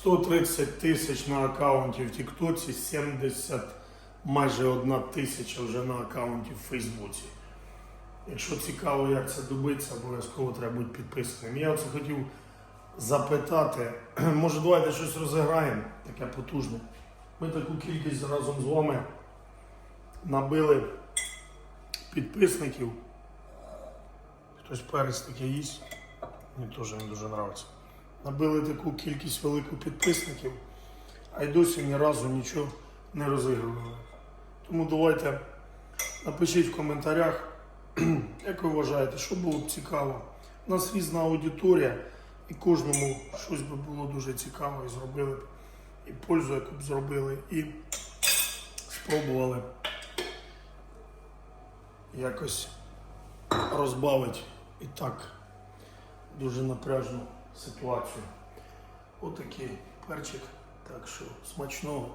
130 тисяч на аккаунті в Тіктоці, 70, майже одна тисяча вже на аккаунті в Фейсбуці. Якщо цікаво, як це добиться, обов'язково треба бути підписаним. Я оце хотів запитати, може давайте щось розіграємо, таке потужне. Ми таку кількість разом з вами набили підписників. Хтось перець таке їсть. Мені теж не дуже подобається. Набили таку кількість велику підписників, а й досі ні разу нічого не розігрували. Тому давайте напишіть в коментарях, як ви вважаєте, що було б цікаво. У нас різна аудиторія, і кожному щось би було дуже цікаво і зробили б. І пользу яку б зробили, і спробували якось розбавити і так дуже напряжну ситуацію. Отакий перчик. Так що смачного.